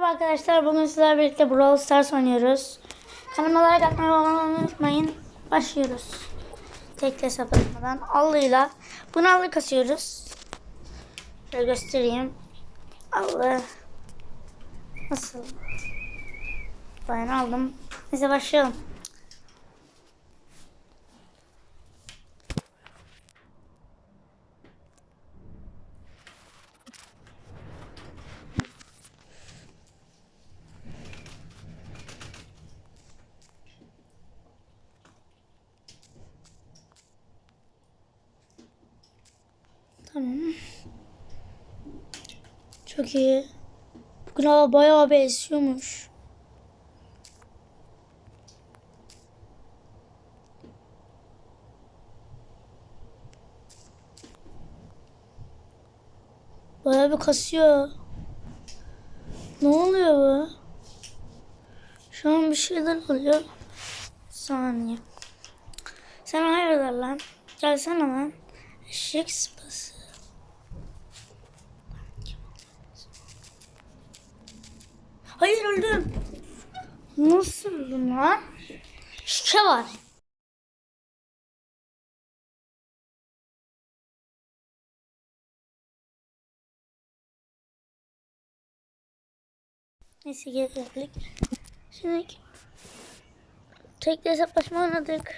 Merhaba arkadaşlar. Bugün sizlerle birlikte Brawl Stars oynuyoruz. Kanalıma like atmayı unutmayın. Başlıyoruz. Tek hesaplaşmadan. Allıyla. Bunu allı kasıyoruz. Şöyle göstereyim. Allı. Nasıl? Ben aldım. Neyse başlayalım. Tamam. Çok iyi. Bugün hava bayağı bir esiyormuş. Bayağı bir kasıyor. Ne oluyor bu? Şu an bir şeyler oluyor. Saniye. Sen hayırdır lan? Gelsene lan. Eşek Hayır öldüm. Nasıl öldüm lan? Şike var. Neyse geri geldik. Şimdi tek hesaplaşma oynadık.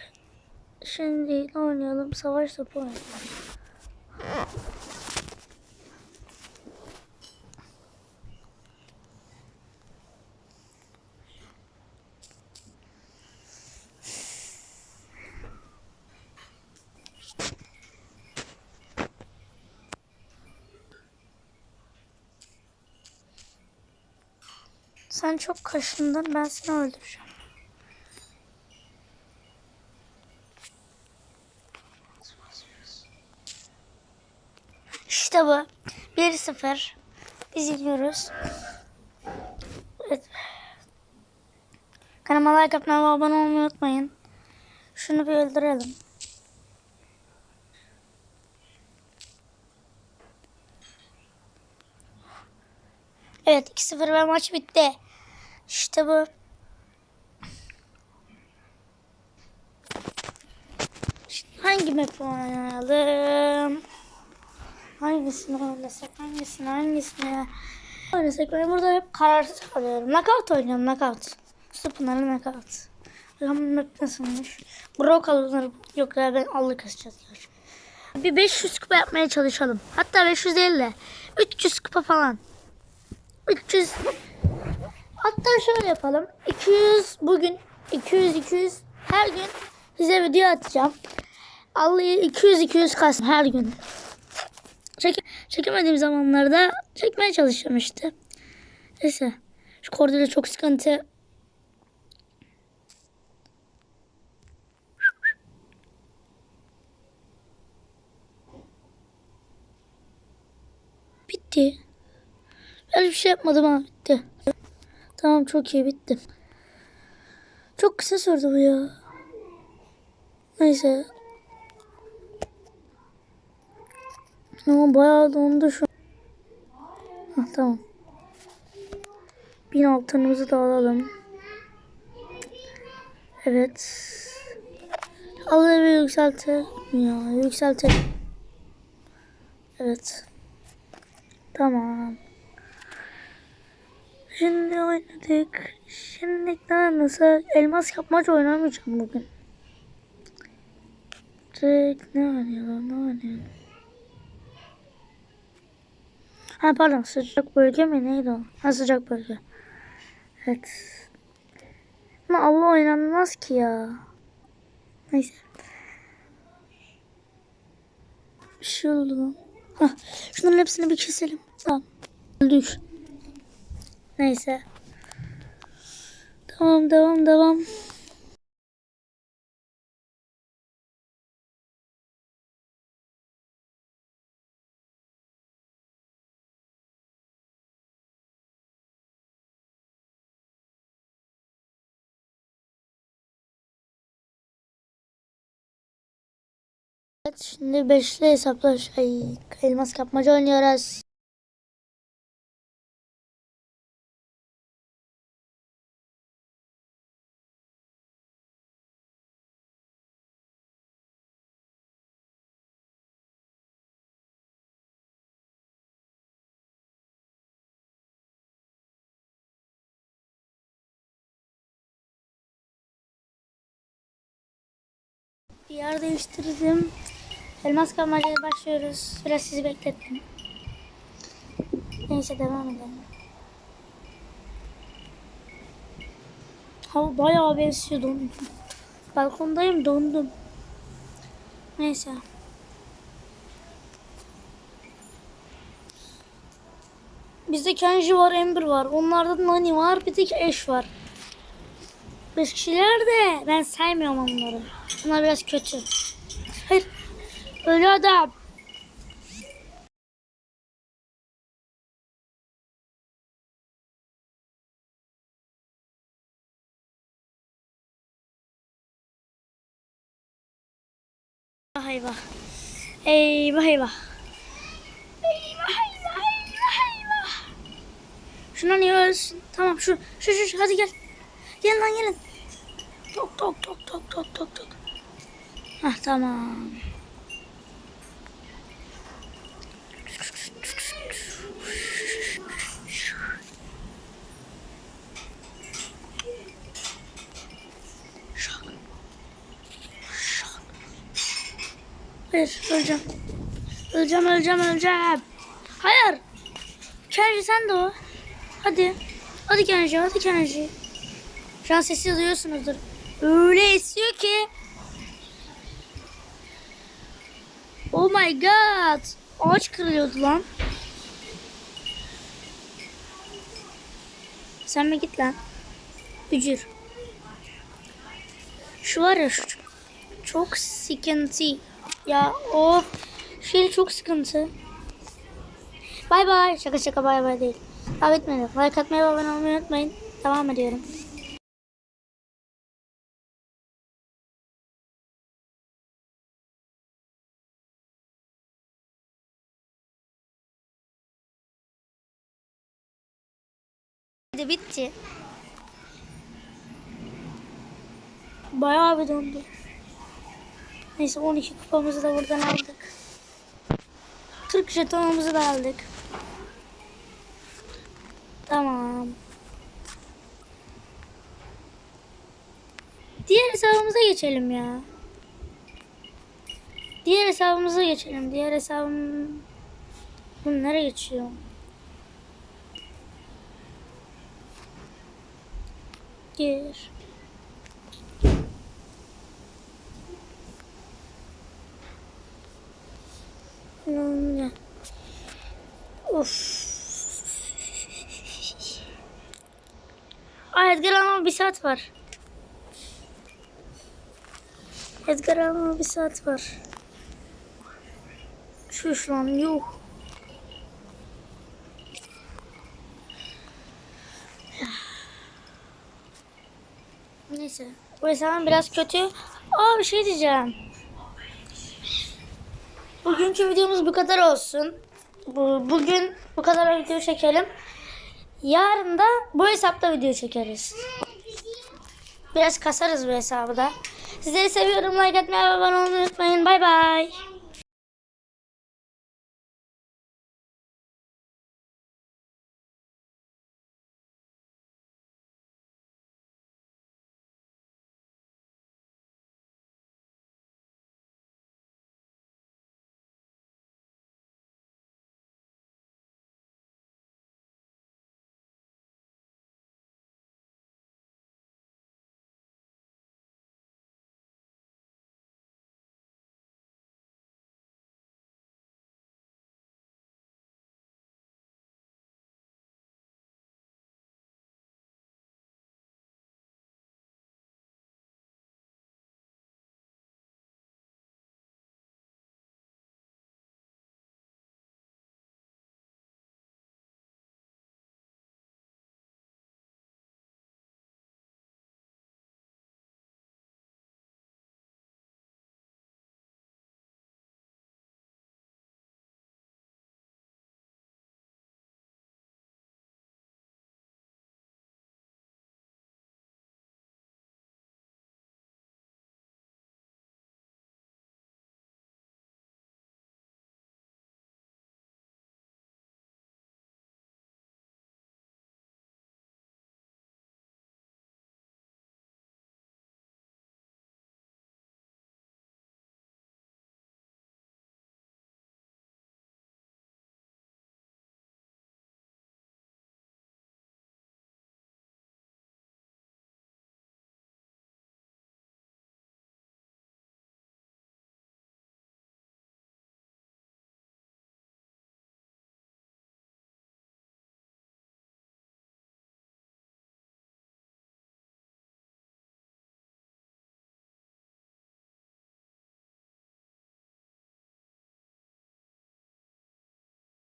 Şimdi oynayalım? Savaş topu oynayalım. Sen çok kaşındın. Ben seni öldüreceğim. İşte bu. 1-0. Biz gidiyoruz. Evet. Kanalıma like atmayı ve abone olmayı unutmayın. Şunu bir öldürelim. Evet 2-0 ve maç bitti. İşte bu. Şimdi hangi map oynayalım? Hangisini oynasak, hangisini, hangisini oynasak? Ben burada hep kararsız kalıyorum. Knockout oynuyorum, knockout. Süpünlerle knockout. Bakalım map nasılmış? Bro kalırlar. Yok ya ben allı kasacağız. Bir 500 kupa yapmaya çalışalım. Hatta 500 değil de 300 kupa falan. 300 Hatta şöyle yapalım. 200 bugün 200 200 her gün size video atacağım. Allah'ı 200 200 kalsın her gün. Çek, çekemediğim zamanlarda çekmeye çalışacağım işte. Neyse. Şu korduyla çok sıkıntı. Bitti. Ben bir şey yapmadım ama bitti. Tamam çok iyi bitti. Çok kısa sürdü bu ya. Neyse. Ama bayağı dondu şu. Hah, tamam. Bin altınımızı da alalım. Evet. Bir yükseltelim ya. Yükseltelim. Evet. Tamam. Şimdi oynadık. Şimdi ne nasıl elmas yapmaç oynamayacağım bugün. Direkt ne oynayalım ne oynayalım. Ha pardon sıcak bölge mi neydi o? Ha sıcak bölge. Evet. Ama Allah oynanmaz ki ya. Neyse. Bir şey oldu. Hah, şunların hepsini bir keselim. Tamam. Öldük. Neyse. Tamam devam devam. Evet şimdi beşli hesaplaş. Ay, elmas kapmaca oynuyoruz. Yer değiştirdim. Elmas kalmacaya başlıyoruz. Biraz sizi beklettim. Neyse devam edelim. Hava bayağı bir esiyor dondum. Balkondayım dondum. Neyse. Bizde Kenji var, Ember var. Onlarda Nani var, bir tek Ash var. Beş kişiler de ben saymıyorum onları. Bunlar biraz kötü. Hayır. Öyle adam. Eyvah eyvah. Eyvah eyvah. Eyvah eyvah eyvah eyvah. Şuna niye ölsün? Tamam şu şu, şu hadi gel. Gelin lan gelin. Tok tok tok tok tok tok tok. Hah tamam. Şak. Şak. Hayır öleceğim. Öleceğim öleceğim öleceğim. Hayır. Kenji sen de o. Hadi. Hadi Kenji hadi Kenji. Şu an sesi duyuyorsunuzdur. Öyle esiyor ki. Oh my god. Ağaç kırılıyordu lan. Sen mi git lan? Bücür. Şu var ya şu çok sıkıntı. Ya o şey çok sıkıntı. Bay bay. Şaka şaka bay bay değil. Daha bitmedi. Like atmayı ve abone olmayı unutmayın. Devam ediyorum. De bitti. Bayağı bir dondu. Neyse 12 kupamızı da buradan aldık. 40 jetonumuzu da aldık. Tamam. Diğer hesabımıza geçelim ya. Diğer hesabımıza geçelim. Diğer hesabım... Bu nereye geçiyor? Hmm. Of. Aa Edgar alma bir saat var. Edgar alma bir saat var. Şuş lan yuh. Neyse. Bu hesabım biraz kötü. Aa bir şey diyeceğim. Bugünkü videomuz bu kadar olsun. Bu, bugün bu kadar video çekelim. Yarın da bu hesapta video çekeriz. Biraz kasarız bu hesabı da. Sizleri seviyorum. Like atmayı ve abone olmayı unutmayın. Bay bay.